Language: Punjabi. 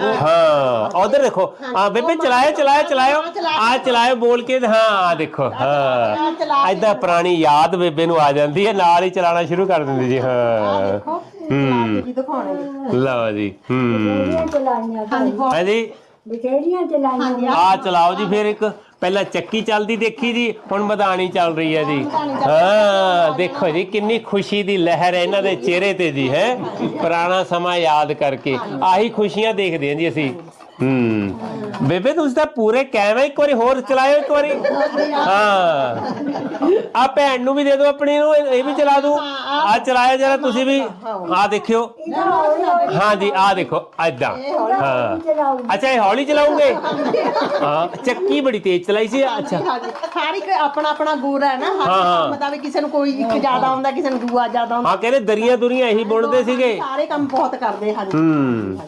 ਹਾਂ ਉਧਰ ਦੇਖੋ। ਆ ਬੇਬੇ ਚਲਾਇਓ ਚਲਾਇਓ ਚਲਾਇਓ। ਆ ਚਲਾਇਓ ਬੋਲ ਕੇ ਹਾਂ ਆ ਦੇਖੋ ਹਾਂ। ਐਦਾਂ ਪੁਰਾਣੀ ਯਾਦ ਬੇਬੇ ਨੂੰ ਆ ਜਾਂਦੀ ਹੈ ਨਾਲ ਹੀ ਚਲਾਉਣਾ ਸ਼ੁਰੂ ਕਰ ਦਿੰਦੀ ਜੀ ਹਾਂ। ਹੂੰ। ਲਓ ਜੀ ਹੂੰ। ਹਾਂਜੀ ਬਹੁਤ ਹਾਂਜੀ। ਬਥੇਰੀਆਂ ਚਲਾਈਆਂ ਆ ਚਲਾਓ ਜੀ ਫਿਰ ਇੱਕ। ਪਹਿਲਾਂ ਚੱਕੀ ਚੱਲਦੀ ਦੇਖੀ ਜੀ, ਹੁਣ ਮਧਾਣੀ ਚੱਲ ਰਹੀ ਹੈ ਜੀ। ਹਾਂ, ਦੇਖੋ ਜੀ, ਕਿੰਨੀ ਖੁਸ਼ੀ ਦੀ ਲਹਿਰ ਹੈ ਇਹਨਾਂ ਦੇ ਚਿਹਰੇ ਤੇ ਜੀ, ਹੈ। ਪੁਰਾਣਾ ਸਮਾਂ ਯਾਦ ਕਰਕੇ। ਆਹੀ ਖੁਸ਼ੀਆਂ ਦੇਖਦੇ ਹਾਂ ਜੀ ਅਸੀਂ। ਹੂੰ। ਬੇਬੇ ਤੁਸੀਂ ਤਾਂ ਪੂਰੇ ਕਾਇਮ ਹੈ ਇੱਕ ਵਾਰੀ ਹੋਰ ਚਲਾਇਓ ਇੱਕ ਵਾਰੀ। ਹਾਂ। ਆ ਭੈਣ ਨੂੰ ਵੀ ਦੇ ਦਿਓ ਆਪਣੀ ਨੂੰ ਇਹ ਇਹ ਵੀ ਚਲਾ ਦੂੰ। ਆ ਚਲਾਇਆ ਜਰਾ ਤੁਸੀਂ ਵੀ। ਆ ਦੇਖਿਓ। ਹਾਂ ਜੀ ਆ ਦੇਖੋ ਐਦਾਂ ਹਾਂ। ਅੱਛਾ ਇਹ ਹੌਲੀ ਚਲਾਉਂਗੇ? ਹਾਂ। ਚੱਕੀ ਬੜੀ ਤੇਜ਼ ਚਲਾਈ ਸੀ। ਅੱਛਾ। ਹਾਂਜੀ ਸਾਰੀ ਕੋਈ ਆਪਣਾ ਆਪਣਾ ਗੁਰ ਹੈ ਨਾ। ਹਰ ਹਾਂ, ਹਾਂ। ਕੰਮ ਦਾ ਵੀ ਕਿਸੇ ਨੂੰ ਕੋਈ ਇੱਕ ਜ਼ਿਆਦਾ ਆਉਂਦਾ ਕਿਸੇ ਨੂੰ ਦੂਆ ਜ਼ਿਆਦਾ ਆਉਂਦਾ। ਹਾਂ ਕਹਿੰਦੇ ਦਰੀਆਂ ਦੁਰੀਆਂ ਇਹੀ ਬੁਣਦੇ ਸੀਗੇ। ਸਾਰੇ ਕੰਮ ਬਹੁਤ ਕਰਦੇ ਹਨ ਹੂੰ।